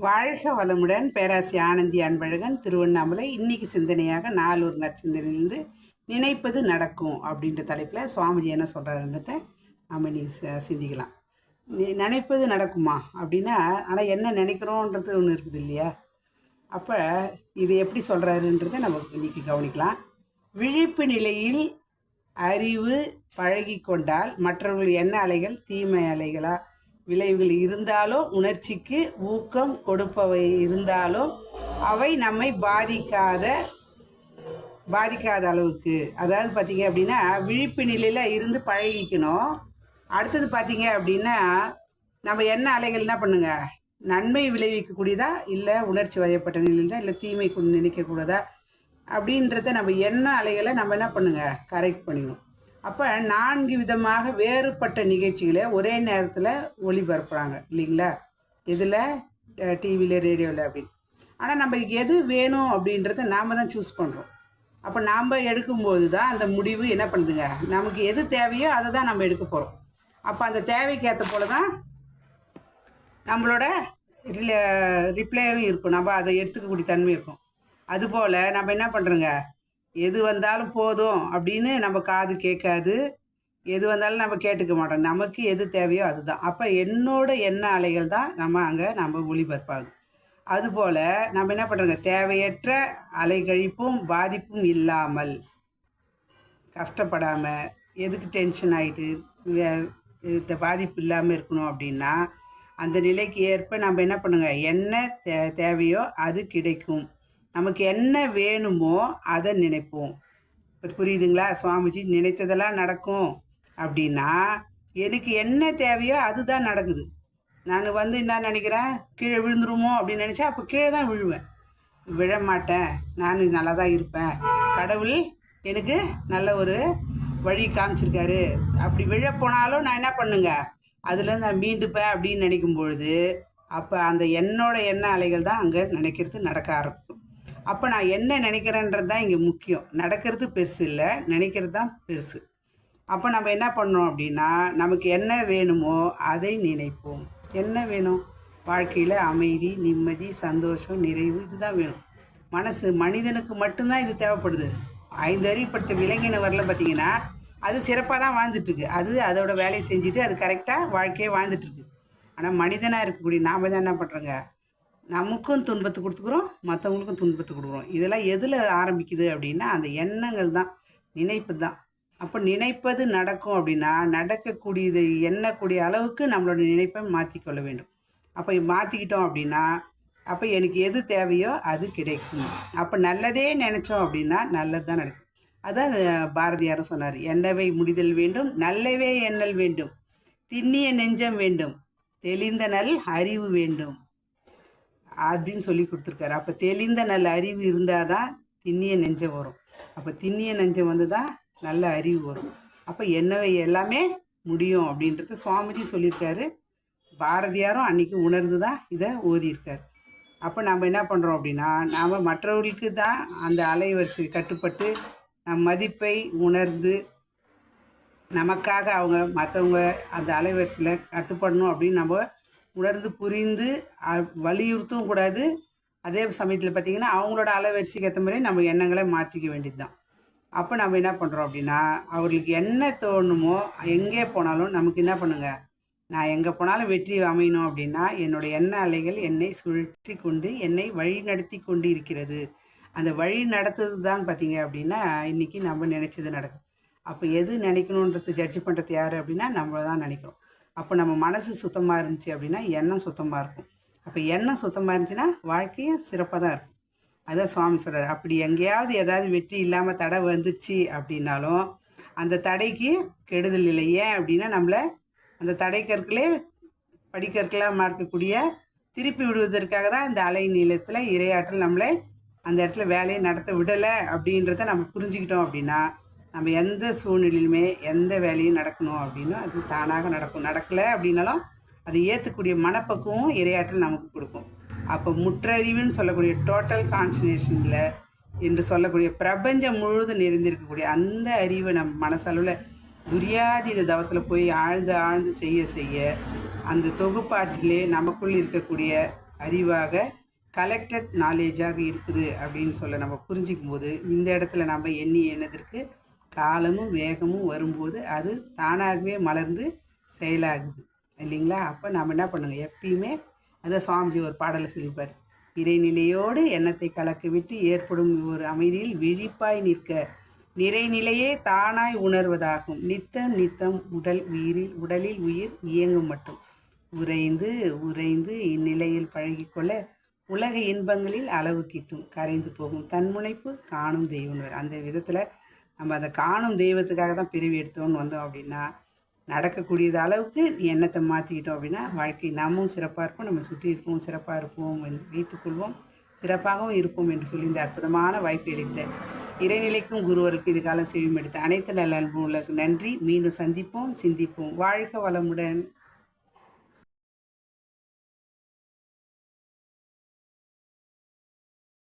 வாழ்க வளமுடன். பேராசி ஆனந்தி அன்பழகன் திருவண்ணாமலை. இன்னைக்கு சிந்தனையாக நாலூர் நற்சிந்தனையிலிருந்து நினைப்பது நடக்கும் அப்படின்ற தலைப்பில் சுவாமிஜி என்ன சொல்கிறாருன்றத நம்ம நீ சிந்திக்கலாம். நினைப்பது நடக்குமா அப்படின்னா ஆனால் என்ன நினைக்கிறோன்றது ஒன்று இருக்குது இல்லையா? அப்போ இது எப்படி சொல்கிறாருன்றதை நம்ம இன்னைக்கு கவனிக்கலாம். விழிப்பு நிலையில் அறிவு பழகி கொண்டால் மற்றவர்கள் என்ன அலைகள்? தீமை அலைகளாக விளைவுகள் இருந்தாலும் உணர்ச்சிக்கு ஊக்கம் கொடுப்பவை இருந்தாலும் அவை நம்மை பாதிக்காத பாதிக்காத அளவுக்கு. அதாவது பார்த்தீங்க அப்படின்னா விழிப்பு நிலையில் இருந்து பழகிக்கணும். அடுத்தது பார்த்தீங்க அப்படின்னா நம்ம என்ன அலைகள் என்ன பண்ணுங்க? நன்மை விளைவிக்கக்கூடியதா? இல்லை உணர்ச்சி வயப்பட்ட நிலையில் தான் இல்லை தீமை கொண்டு நினைக்கக்கூடாதா? அப்படின்றத நம்ம என்ன அலைகளை நம்ம என்ன பண்ணுங்க? கரெக்ட் பண்ணிக்கணும். அப்போ நான்கு விதமாக வேறுபட்ட நிகழ்ச்சிகளை ஒரே நேரத்தில் ஒளிபரப்புகிறாங்க இல்லைங்களா? இதில் டிவியில் ரேடியோவில் அப்படின்னு. ஆனால் நம்ம எது வேணும் அப்படின்றத நாம் தான் சூஸ் பண்ணுறோம் அப்போ நாம் எடுக்கும்போது தான் அந்த முடிவு என்ன பண்ணுதுங்க? நமக்கு எது தேவையோ அதை தான் நம்ம எடுக்க போகிறோம் அப்போ அந்த தேவைக்கு ஏற்ற போல தான் நம்மளோட ரிப்ளையும் இருக்கும். நம்ம அதை எடுத்துக்கக்கூடிய தன்மை இருக்கும். அதுபோல் நம்ம என்ன பண்ணுறோங்க எது வந்தாலும் போதும் அப்படின்னு நம்ம காது கேட்காது. எது வந்தாலும் நம்ம கேட்டுக்க மாட்டோம். நமக்கு எது தேவையோ அதுதான். அப்போ என்னோட எண்ண அலைகள் தான் நம்ம அங்கே நம்ம ஒளிபரப்பாகும். அதுபோல் நம்ம என்ன பண்ணுறோங்க தேவையற்ற அலைகழிப்பும் பாதிப்பும் இல்லாமல் கஷ்டப்படாமல் எதுக்கு டென்ஷன் ஆகிட்டு இந்த பாதிப்பு இல்லாமல் இருக்கணும் அப்படின்னா அந்த நிலைக்கு ஏற்ப நம்ம என்ன பண்ணுங்க? என்ன தே தேவையோ அது கிடைக்கும். நமக்கு என்ன வேணுமோ அதை நினைப்போம். இப்போ புரியுதுங்களா? சுவாமிஜி நினைத்ததெல்லாம் நடக்கும். அப்படின்னா எனக்கு என்ன தேவையோ அதுதான் நடக்குது. நான் வந்து என்ன நினைக்கிறேன்? கீழே விழுந்துருமோ அப்படின்னு நினச்சா அப்போ கீழே தான் விழுவேன். விழமாட்டேன். நான் நல்லா தான் இருப்பேன். கடவுள் எனக்கு நல்ல ஒரு வழி காமிச்சிருக்காரு. அப்படி விழ போனாலும் நான் என்ன பண்ணுங்க? அதுலேருந்து நான் மீண்டுப்பேன் அப்படின்னு நினைக்கும் பொழுது அப்போ அந்த என்னோட எண்ண அலைகள் தான் அங்கே நினைக்கிறது நடக்க ஆரம்பிக்கும். அப்போ நான் என்ன நினைக்கிறேன்றது தான் இங்கே முக்கியம். நடக்கிறது பெருசு இல்லை நினைக்கிறது தான் பெருசு. அப்போ நம்ம என்ன பண்ணோம் அப்படின்னா நமக்கு என்ன வேணுமோ அதை நினைப்போம். என்ன வேணும்? வாழ்க்கையில் அமைதி நிம்மதி சந்தோஷம் நிறைவு இதுதான் வேணும். மனசு மனிதனுக்கு மட்டும்தான் இது தேவைப்படுது. ஐந்து அறிவுப்படுத்த விலங்கின வரல பார்த்தீங்கன்னா அது சிறப்பாக தான் வாழ்ந்துட்டுருக்கு. அது அதோட வேலையை செஞ்சுட்டு அது கரெக்டாக வாழ்க்கையை வாழ்ந்துட்டுருக்கு. ஆனால் மனிதனாக இருக்கக்கூடிய நாம் தான் என்ன பண்ணுறோங்க நமக்கும் துன்பத்தை கொடுத்துக்குறோம் மற்றவங்களுக்கும் துன்பத்தை கொடுக்குறோம். இதெல்லாம் எதில் ஆரம்பிக்குது அப்படின்னா அந்த எண்ணங்கள் தான் நினைப்பு தான். அப்போ நினைப்பது நடக்கும் அப்படின்னா நடக்கக்கூடியது எண்ணக்கூடிய அளவுக்கு நம்மளோட நினைப்பை மாற்றிக்கொள்ள வேண்டும். அப்போ மாற்றிக்கிட்டோம் அப்படின்னா அப்போ எனக்கு எது தேவையோ அது கிடைக்கும். அப்போ நல்லதே நினச்சோம் அப்படின்னா நல்லது தான் நடக்கும். அதான் பாரதியார் சொன்னார் என்னவை முடிதல் வேண்டும் நல்லவே எண்ணல் வேண்டும். திண்ணிய நெஞ்சம் வேண்டும். தெளிந்த நல் அறிவு வேண்டும். அப்படின்னு சொல்லி கொடுத்துருக்காரு. அப்போ தெளிந்த நல்ல அறிவு இருந்தால் தான் திண்ணிய நெஞ்சம் வரும். அப்போ திண்ணிய நெஞ்சம் வந்து தான் நல்ல அறிவு வரும். அப்போ என்னவை எல்லாமே முடியும் அப்படின்றத சுவாமிஜி சொல்லியிருக்காரு. பாரதியாரும் அன்னைக்கு உணர்ந்து தான் இதை ஓதியிருக்காரு. அப்போ நம்ம என்ன பண்ணுறோம் அப்படின்னா நாம் மற்றவர்களுக்கு தான் அந்த அலைவரிசை கட்டுப்பட்டு நம் மதிப்பை உணர்ந்து நமக்காக அவங்க மற்றவங்க அந்த அலைவரிசையில் கட்டுப்படணும் அப்படின்னு நம்ம உணர்ந்து புரிந்து வலியுறுத்தவும் கூடாது. அதே சமயத்தில் பார்த்திங்கன்னா அவங்களோட அலைவரிசைக்கு ஏற்ற மாதிரி நம்ம எண்ணங்களை மாற்றிக்க வேண்டியது தான் அப்போ நம்ம என்ன பண்ணுறோம் அப்படின்னா அவர்களுக்கு என்ன தோணுமோ எங்கே போனாலும் நமக்கு என்ன பண்ணுங்கள் நான் எங்கே போனாலும் வெற்றி அமையணும் அப்படின்னா என்னோடய எண்ண அலைகள் என்னை சுழற்றி கொண்டு என்னை வழி நடத்தி கொண்டு இருக்கிறது. அந்த வழி நடத்துறது தான் பார்த்தீங்க அப்படின்னா இன்றைக்கி நம்ம நினச்சது நடக்கும். அப்போ எது நினைக்கணுன்றது ஜட்ஜ் பண்ணுறது யார் அப்படின்னா நம்ம தான் நினைக்கிறோம். அப்போ நம்ம மனசு சுத்தமாக இருந்துச்சு அப்படின்னா எண்ணம் சுத்தமாக இருக்கும். அப்போ எண்ணம் சுத்தமாக இருந்துச்சுன்னா வாழ்க்கையும் சிறப்பாக தான் இருக்கும். அதான் சுவாமி சொல்கிறார் அப்படி எங்கேயாவது ஏதாவது வெற்றி இல்லாமல் தடை வந்துச்சு அப்படின்னாலும் அந்த தடைக்கு கெடுதல் இல்லை. ஏன் அப்படின்னா நம்மளை அந்த தடை கற்களே படிக்கற்களாக இருக்கக்கூடிய திருப்பி விடுவதற்காக தான் இந்த அலை நீளத்தில் இரையாற்றல் நம்மளை அந்த இடத்துல வேலையை நடத்த விடலை அப்படின்றத நம்ம புரிஞ்சுக்கிட்டோம் அப்படின்னா நம்ம எந்த சூழ்நிலையிலுமே எந்த வேலையும் நடக்கணும் அப்படின்னா அது தானாக நடக்கும். நடக்கலை அப்படின்னாலும் அதை ஏற்றக்கூடிய மனப்பக்குவம் இரையாற்றல் நமக்கு கொடுக்கும். அப்போ முற்றறிவுன்னு சொல்லக்கூடிய டோட்டல் கான்சன்ட்ரேஷனில் என்று சொல்லக்கூடிய பிரபஞ்சம் முழுவதும் நிறைந்திருக்கக்கூடிய அந்த அறிவை நம்ம மனசளவில் துரியாதீத தவத்தில் போய் ஆழ்ந்து ஆழ்ந்து செய்ய செய்ய அந்த தொகுப்பாட்டிலே நமக்குள் இருக்கக்கூடிய அறிவாக கலெக்டட் நாலேஜாக இருக்குது அப்படின்னு சொல்ல நம்ம புரிஞ்சிக்கும் போது இந்த இடத்துல நம்ம எண்ணி எண்ணதற்கு காலமும் வேகமும் வரும்போது அது தானாகவே மலர்ந்து செயலாகுது. இல்லைங்களா? அப்போ நம்ம என்ன பண்ணுங்க எப்பயுமே அதை சுவாமிஜி ஒரு பாடலை சொல்லிப்பார். இறைநிலையோடு எண்ணத்தை கலக்க விட்டு ஏற்படும் ஒரு அமைதியில் விழிப்பாய் நிற்க. நிறைநிலையே தானாய் உணர்வதாகும். நித்தம் நித்தம் உடல் உயிரில் உடலில் உயிர் இயங்கும் மட்டும். உறைந்து உறைந்து இந்நிலையில் பழகிக்கொள்ள உலக இன்பங்களில் அளவு கிட்டும். கரைந்து போகும். தன்முனைப்பு காணும் தெய்வம். அந்த விதத்தில் நம்ம அதை காணும் தெய்வத்துக்காக தான் பிரிவு எடுத்தோன்னு வந்தோம் அப்படின்னா நடக்கக்கூடியது அளவுக்கு எண்ணத்தை மாற்றிக்கிட்டோம் அப்படின்னா வாழ்க்கை நாமும் சிறப்பாக இருப்போம் நம்ம சுற்றி இருப்போம் சிறப்பாக இருப்போம் வைத்துக்கொள்வோம் சிறப்பாகவும் இருப்போம் என்று சொல்லி இந்த அற்புதமான வாய்ப்பு அளித்த இறைநிலைக்கும் குருவருக்கு இது காலம் செய்யும் எடுத்த அனைத்து நல்ல அன்பு நன்றி. மீண்டும் சந்திப்போம் சிந்திப்போம். வாழ்க வளமுடன்.